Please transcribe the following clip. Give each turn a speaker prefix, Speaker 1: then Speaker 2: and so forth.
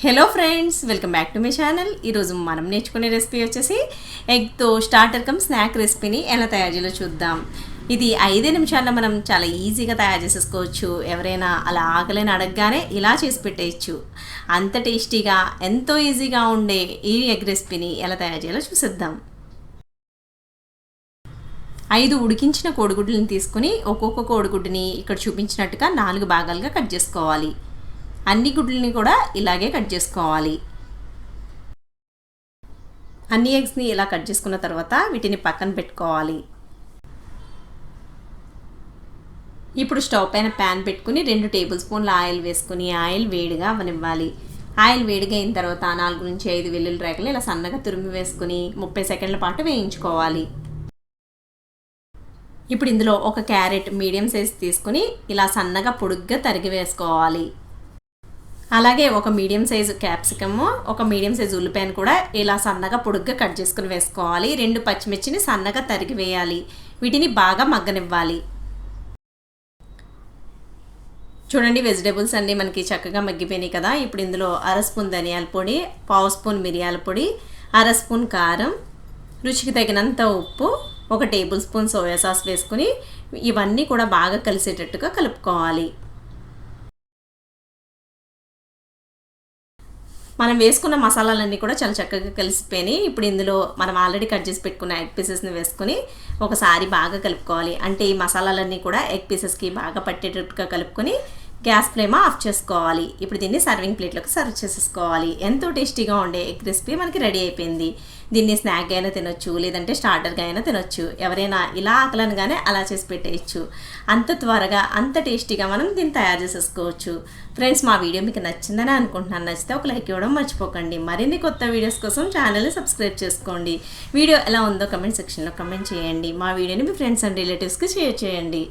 Speaker 1: Hello friends welcome back to my channel ఈరోజు మనం నేర్చుకునే రెసిపీ వచ్చేసి ఎగ్తో స్టార్టర్ కమ్ స్నాక్ రెసిపీని ఎలా తయారు చేయాలో చూద్దాం. ఇది ఐదే నిమిషాల్లో మనం చాలా ఈజీగా తయారు చేసేసుకోవచ్చు. ఎవరైనా అలా ఆకలిని అడగగానే ఇలా చేసి పెట్టేయచ్చు. అంత టేస్టీగా ఎంతో ఈజీగా ఉండే ఈ ఎగ్ రెసిపీని ఎలా తయారు చేయాలో చూసిద్దాం. ఐదు ఉడికించిన కోడిగుడ్లను తీసుకుని ఒక్కొక్క కోడిగుడ్డుని ఇక్కడ చూపించినట్టుగా నాలుగు భాగాలుగా కట్ చేసుకోవాలి. అన్ని గుడ్లని కూడా ఇలాగే కట్ చేసుకోవాలి. అన్ని ఎగ్స్ని ఇలా కట్ చేసుకున్న తర్వాత వీటిని పక్కన పెట్టుకోవాలి. ఇప్పుడు స్టవ్ పైన ప్యాన్ పెట్టుకుని రెండు టేబుల్ స్పూన్ల ఆయిల్ వేసుకుని ఆయిల్ వేడిగా అవనివ్వాలి. ఆయిల్ వేడిగా అయిన తర్వాత నాలుగు నుంచి ఐదు వెల్లుల్లి రేకలు ఇలా సన్నగా తురిమి వేసుకుని ముప్పై సెకండ్ల పాటు వేయించుకోవాలి. ఇప్పుడు ఇందులో ఒక క్యారెట్ మీడియం సైజ్ తీసుకుని ఇలా సన్నగా పొడుగ్గా తరిగి వేసుకోవాలి. అలాగే ఒక మీడియం సైజు క్యాప్సికమ్ ఒక మీడియం సైజు ఉల్లిపాయను కూడా ఇలా సన్నగా పొడుగ్గా కట్ చేసుకుని వేసుకోవాలి. రెండు పచ్చిమిర్చిని సన్నగా తరిగి వేయాలి. వీటిని బాగా మగ్గనివ్వాలి. చూడండి వెజిటేబుల్స్ అన్నీ మనకి చక్కగా మగ్గిపోయినాయి కదా. ఇప్పుడు ఇందులో అర స్పూన్ ధనియాల పొడి పావు స్పూన్ మిరియాల పొడి అర స్పూన్ కారం రుచికి తగినంత ఉప్పు ఒక టేబుల్ స్పూన్ సోయా సాస్ వేసుకుని ఇవన్నీ కూడా బాగా కలిసేటట్టుగా కలుపుకోవాలి. మనం వేసుకున్న మసాలాలన్నీ కూడా చాలా చక్కగా కలిసిపోయినాయి. ఇప్పుడు ఇందులో మనం ఆల్రెడీ కట్ చేసి పెట్టుకున్న ఎగ్ పీసెస్ని వేసుకొని ఒకసారి బాగా కలుపుకోవాలి. అంటే ఈ మసాలాలన్నీ కూడా ఎగ్ పీసెస్కి బాగా పట్టేటట్టుగా కలుపుకొని గ్యాస్ ఫ్లేమ్ ఆఫ్ చేసుకోవాలి. ఇప్పుడు దీన్ని సర్వింగ్ ప్లేట్లోకి సర్వ్ చేసేసుకోవాలి. ఎంతో టేస్టీగా ఉండే ఎగ్ రెసిపీ మనకి రెడీ అయిపోయింది. దీన్ని స్నాక్గా అయినా తినొచ్చు లేదంటే స్టార్టర్గా అయినా తినొచ్చు. ఎవరైనా ఇలా ఆకలనగానే అలా చేసి పెట్టేయచ్చు. అంత త్వరగా అంత టేస్టీగా మనం దీన్ని తయారు చేసేసుకోవచ్చు. ఫ్రెండ్స్ మా వీడియో మీకు నచ్చిందని అనుకుంటున్నాను. నచ్చితే ఒక లైక్ ఇవ్వడం మర్చిపోకండి. మరిన్ని కొత్త వీడియోస్ కోసం ఛానల్ని సబ్స్క్రైబ్ చేసుకోండి. వీడియో ఎలా ఉందో కమెంట్ సెక్షన్లో కమెంట్ చేయండి. మా వీడియోని మీ ఫ్రెండ్స్ అండ్ రిలేటివ్స్కి షేర్ చేయండి.